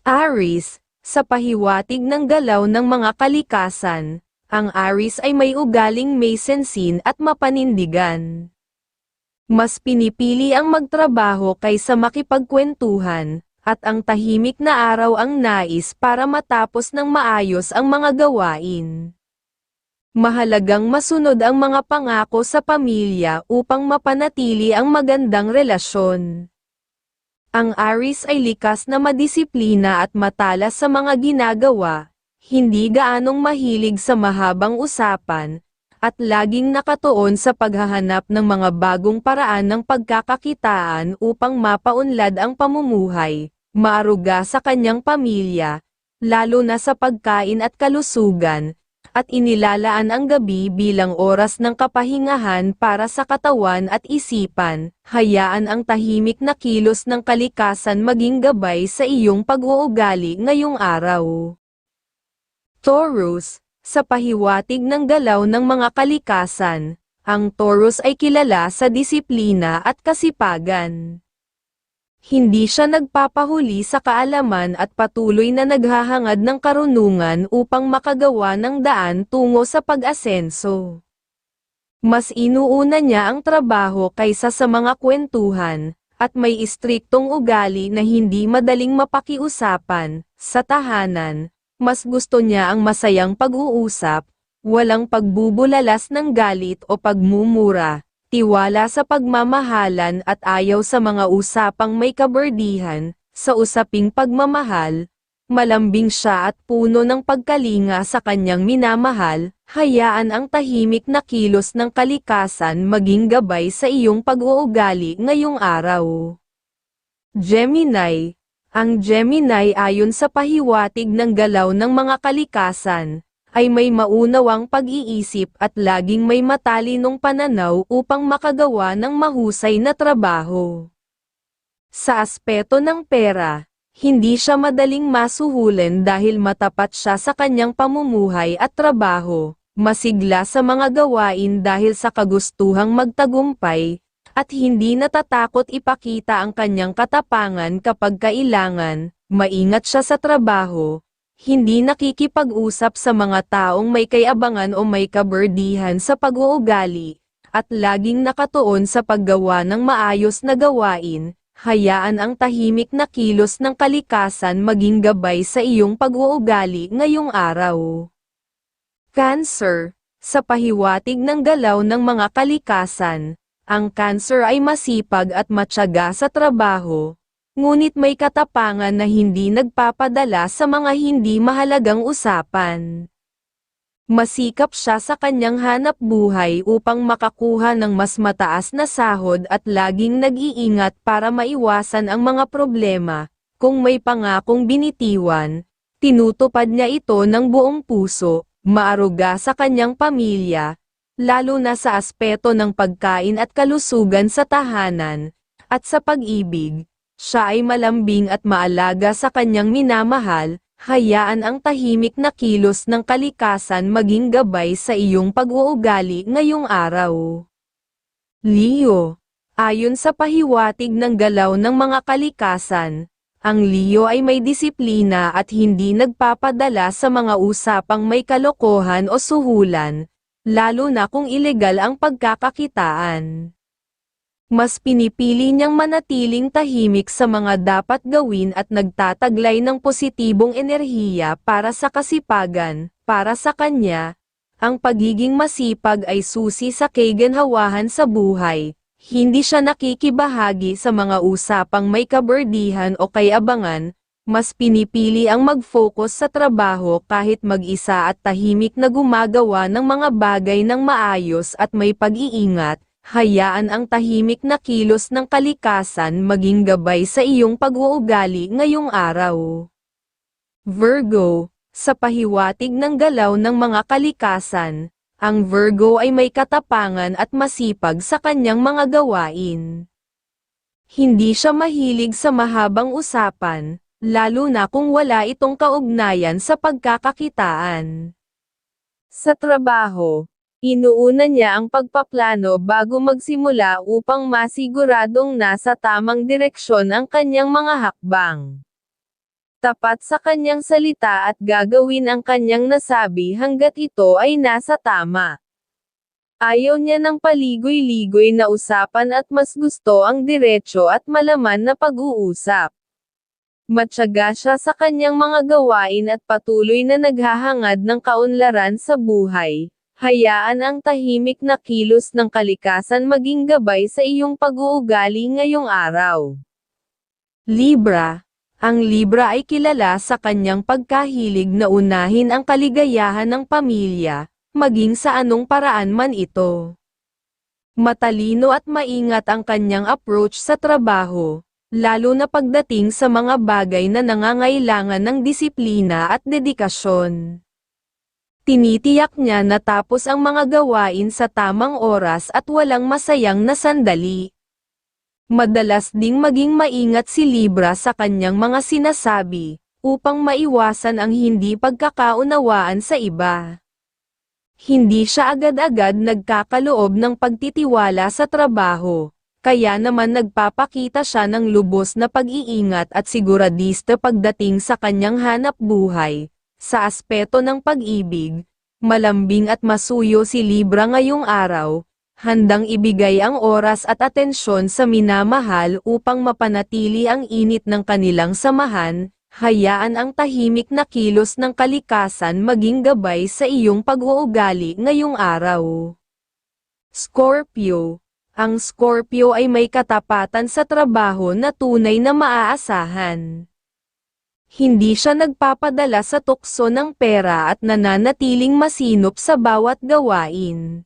Aris, sa pahiwatig ng galaw ng mga kalikasan, ang Aris ay may ugaling masensin at mapanindigan. Mas pinipili ang magtrabaho kaysa makipagkwentuhan, at ang tahimik na araw ang nais para matapos ng maayos ang mga gawain. Mahalagang masunod ang mga pangako sa pamilya upang mapanatili ang magandang relasyon. Ang Aris ay likas na madisiplina at matalas sa mga ginagawa, hindi gaanong mahilig sa mahabang usapan, at laging nakatuon sa paghahanap ng mga bagong paraan ng pagkakakitaan upang mapaunlad ang pamumuhay, maaruga sa kanyang pamilya, lalo na sa pagkain at kalusugan, at inilalaan ang gabi bilang oras ng kapahingahan para sa katawan at isipan, hayaan ang tahimik na kilos ng kalikasan maging gabay sa iyong pag-uugali ngayong araw. Taurus, sa pahiwatig ng galaw ng mga kalikasan, ang Taurus ay kilala sa disiplina at kasipagan. Hindi siya nagpapahuli sa kaalaman at patuloy na naghahangad ng karunungan upang makagawa ng daan tungo sa pag-asenso. Mas inuuna niya ang trabaho kaysa sa mga kwentuhan, at may istriktong ugali na hindi madaling mapakiusapan, sa tahanan, mas gusto niya ang masayang pag-uusap, walang pagbubulalas ng galit o pagmumura, tiwala sa pagmamahalan at ayaw sa mga usapang may kaberdihan, sa usaping pagmamahal, malambing siya at puno ng pagkalinga sa kanyang minamahal, hayaan ang tahimik na kilos ng kalikasan maging gabay sa iyong pag-uugali ngayong araw. Gemini Ang Gemini ayon sa pahiwatig ng galaw ng mga kalikasan, ay may maunawang pag-iisip at laging may matalinong pananaw upang makagawa ng mahusay na trabaho. Sa aspeto ng pera, hindi siya madaling masuhulan dahil matapat siya sa kanyang pamumuhay at trabaho, masigla sa mga gawain dahil sa kagustuhang magtagumpay, at hindi natatakot ipakita ang kanyang katapangan kapag kailangan, maingat siya sa trabaho, hindi nakikipag-usap sa mga taong may kayabangan o may kaberdihan sa pag-uugali, at laging nakatuon sa paggawa ng maayos na gawain, hayaan ang tahimik na kilos ng kalikasan maging gabay sa iyong pag-uugali ngayong araw. Cancer, sa pahiwatig ng galaw ng mga kalikasan, ang cancer ay masipag at matyaga sa trabaho, ngunit may katapangan na hindi nagpapadala sa mga hindi mahalagang usapan. Masikap siya sa kanyang hanap buhay upang makakuha ng mas mataas na sahod at laging nag-iingat para maiwasan ang mga problema. Kung may pangakong binitiwan, tinutupad niya ito ng buong puso, maaruga sa kanyang pamilya, lalo na sa aspeto ng pagkain at kalusugan sa tahanan, at sa pag-ibig, siya ay malambing at maalaga sa kanyang minamahal, hayaan ang tahimik na kilos ng kalikasan maging gabay sa iyong pag-uugali ngayong araw. Leo Ayon sa pahiwatig ng galaw ng mga kalikasan, ang Leo ay may disiplina at hindi nagpapadala sa mga usapang may kalokohan o suhulan, lalo na kung ilegal ang pagkakakitaan. Mas pinipili niyang manatiling tahimik sa mga dapat gawin at nagtataglay ng positibong enerhiya para sa kasipagan, para sa kanya, ang pagiging masipag ay susi sa kaganhawahan sa buhay. Hindi siya nakikibahagi sa mga usapang may kaberdihan o kayabangan, mas pinipili ang mag-focus sa trabaho kahit mag-isa at tahimik na gumagawa ng mga bagay ng maayos at may pag-iingat, hayaan ang tahimik na kilos ng kalikasan maging gabay sa iyong pag-uugali ngayong araw. Virgo, sa pahiwatig ng galaw ng mga kalikasan, ang Virgo ay may katapangan at masipag sa kanyang mga gawain. Hindi siya mahilig sa mahabang usapan, lalo na kung wala itong kaugnayan sa pagkakakitaan. Sa trabaho, Inuuna niya ang pagpaplano bago magsimula upang masiguradong nasa tamang direksyon ang kanyang mga hakbang. Tapat sa kanyang salita at gagawin ang kanyang nasabi hanggat ito ay nasa tama. Ayaw niya ng paligoy-ligoy na usapan at mas gusto ang diretso at malaman na pag-uusap. Matyaga siya sa kanyang mga gawain at patuloy na naghahangad ng kaunlaran sa buhay. Hayaan ang tahimik na kilos ng kalikasan maging gabay sa iyong pag-uugali ngayong araw. Libra Ang Libra ay kilala sa kanyang pagkahilig na unahin ang kaligayahan ng pamilya, maging sa anong paraan man ito. Matalino at maingat ang kanyang approach sa trabaho, lalo na pagdating sa mga bagay na nangangailangan ng disiplina at dedikasyon. Tinitiyak niya na tapos ang mga gawain sa tamang oras at walang masayang na sandali. Madalas ding maging maingat si Libra sa kanyang mga sinasabi, upang maiwasan ang hindi pagkakaunawaan sa iba. Hindi siya agad-agad nagkakaloob ng pagtitiwala sa trabaho, kaya naman nagpapakita siya ng lubos na pag-iingat at siguradista pagdating sa kanyang hanap buhay. Sa aspeto ng pag-ibig, malambing at masuyo si Libra ngayong araw, handang ibigay ang oras at atensyon sa minamahal upang mapanatili ang init ng kanilang samahan, hayaan ang tahimik na kilos ng kalikasan maging gabay sa iyong pag-uugali ngayong araw. Scorpio Ang Scorpio ay may katapatan sa trabaho na tunay na maaasahan. Hindi siya nagpapadala sa tukso ng pera at nananatiling masinop sa bawat gawain.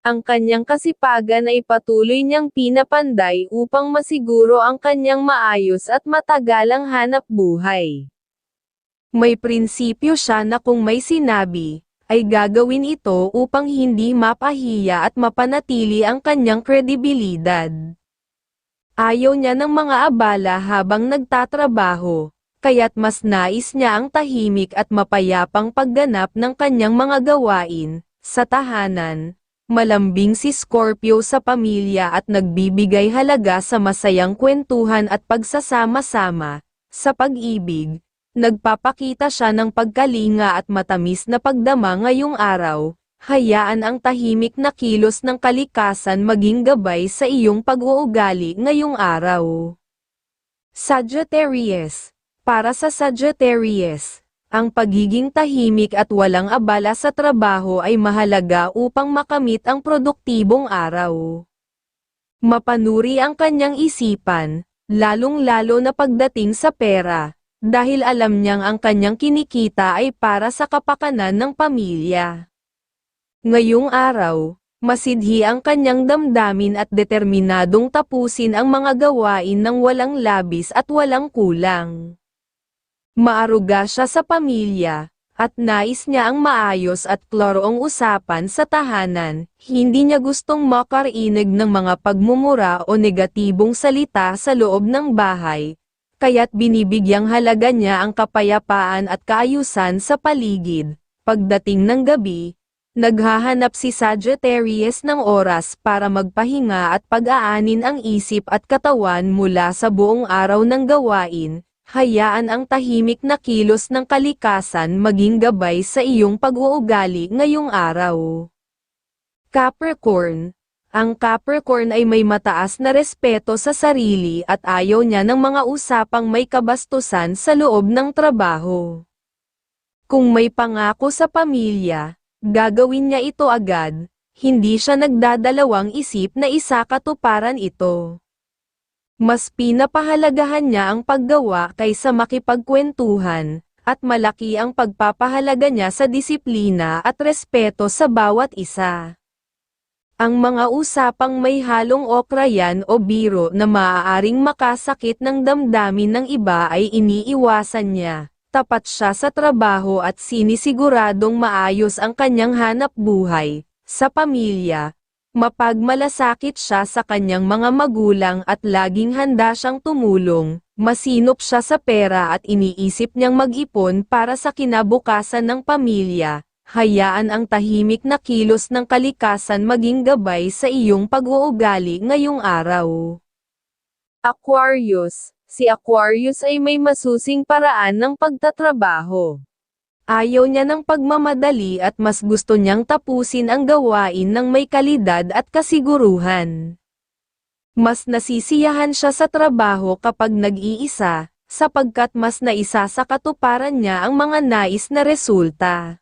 Ang kanyang kasipagan ay patuloy niyang pinapanday upang masiguro ang kanyang maayos at matagalang hanap buhay. May prinsipyo siya na kung may sinabi, ay gagawin ito upang hindi mapahiya at mapanatili ang kanyang kredibilidad. Ayaw niya ng mga abala habang nagtatrabaho, kaya't mas nais niya ang tahimik at mapayapang pagganap ng kanyang mga gawain, sa tahanan, Malambing si Scorpio sa pamilya at nagbibigay halaga sa masayang kwentuhan at pagsasama-sama. Sa pag-ibig, nagpapakita siya ng pagkalinga at matamis na pagdama ngayong araw. Hayaan ang tahimik na kilos ng kalikasan maging gabay sa iyong pag-uugali ngayong araw. Sagittarius Para sa Sagittarius, ang pagiging tahimik at walang abala sa trabaho ay mahalaga upang makamit ang produktibong araw. Mapanuri ang kanyang isipan, lalong-lalo na pagdating sa pera, dahil alam niyang ang kanyang kinikita ay para sa kapakanan ng pamilya. Ngayong araw, masidhi ang kanyang damdamin at determinadong tapusin ang mga gawain ng walang labis at walang kulang. Maaruga siya sa pamilya, at nais niya ang maayos at kloroong usapan sa tahanan, hindi niya gustong makarinig ng mga pagmumura o negatibong salita sa loob ng bahay, kaya't binibigyang halaga niya ang kapayapaan at kaayusan sa paligid. Pagdating ng gabi, naghahanap si Sagittarius ng oras para magpahinga at pag-aanin ang isip at katawan mula sa buong araw ng gawain, Hayaan ang tahimik na kilos ng kalikasan maging gabay sa iyong pag-uugali ngayong araw. Capricorn Ang Capricorn ay may mataas na respeto sa sarili at ayaw niya ng mga usapang may kabastusan sa loob ng trabaho. Kung may pangako sa pamilya, gagawin niya ito agad, hindi siya nagdadalawang isip na isakatuparan ito. Mas pinapahalagahan niya ang paggawa kaysa makipagkwentuhan, at malaki ang pagpapahalaga niya sa disiplina at respeto sa bawat isa. Ang mga usapang may halong okrayan o biro na maaaring makasakit ng damdamin ng iba ay iniiwasan niya. Tapat siya sa trabaho at sinisiguradong maayos ang kanyang hanap buhay, sa pamilya, Mapagmalasakit siya sa kanyang mga magulang at laging handa siyang tumulong, masinop siya sa pera at iniisip niyang mag-ipon para sa kinabukasan ng pamilya. Hayaan ang tahimik na kilos ng kalikasan maging gabay sa iyong pag-uugali ngayong araw. Aquarius, Si Aquarius ay may masusing paraan ng pagtatrabaho. Ayaw niya ng pagmamadali at mas gusto niyang tapusin ang gawain ng may kalidad at kasiguruhan. Mas nasisiyahan siya sa trabaho kapag nag-iisa, sapagkat mas naisa sa katuparan niya ang mga nais na resulta.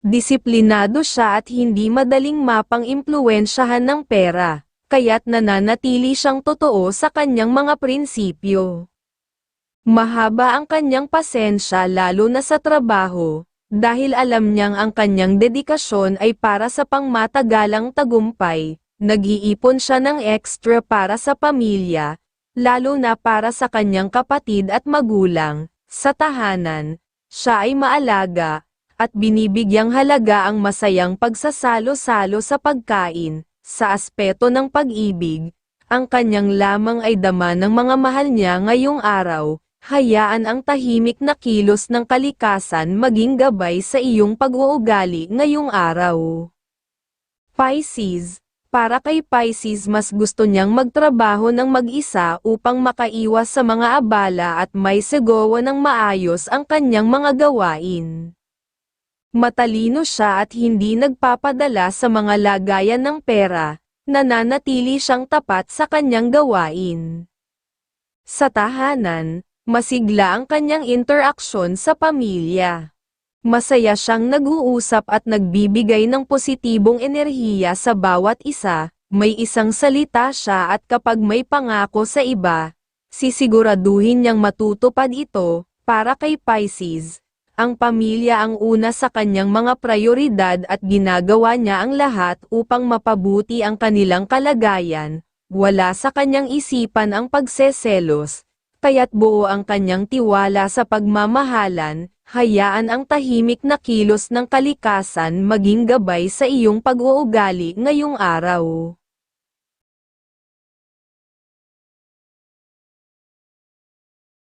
Disiplinado siya at hindi madaling mapang impluensyahan ng pera, kaya't nananatili siyang totoo sa kanyang mga prinsipyo. Mahaba ang kanyang pasensya lalo na sa trabaho, dahil alam niyang ang kanyang dedikasyon ay para sa pangmatagalang tagumpay, nag-iipon siya ng extra para sa pamilya, lalo na para sa kanyang kapatid at magulang, sa tahanan, siya ay maalaga, at binibigyang halaga ang masayang pagsasalo-salo sa pagkain, sa aspeto ng pag-ibig, ang kanyang lamang ay dama ng mga mahal niya ngayong araw, hayaan ang tahimik na kilos ng kalikasan maging gabay sa iyong pag-uugali ngayong araw. Pisces Para kay Pisces mas gusto niyang magtrabaho ng mag-isa upang makaiwas sa mga abala at may segowa ng maayos ang kanyang mga gawain. Matalino siya at hindi nagpapadala sa mga lagayan ng pera, nananatili siyang tapat sa kanyang gawain. Sa tahanan, masigla ang kanyang interaksyon sa pamilya. Masaya siyang nag-uusap at nagbibigay ng positibong enerhiya sa bawat isa, may isang salita siya at kapag may pangako sa iba, sisiguraduhin niyang matutupad ito, para kay Pisces. Ang pamilya ang una sa kanyang mga prioridad at ginagawa niya ang lahat upang mapabuti ang kanilang kalagayan, wala sa kanyang isipan ang pagseselos, kaya't buo ang kanyang tiwala sa pagmamahalan, hayaan ang tahimik na kilos ng kalikasan maging gabay sa iyong pag-uugali ngayong araw.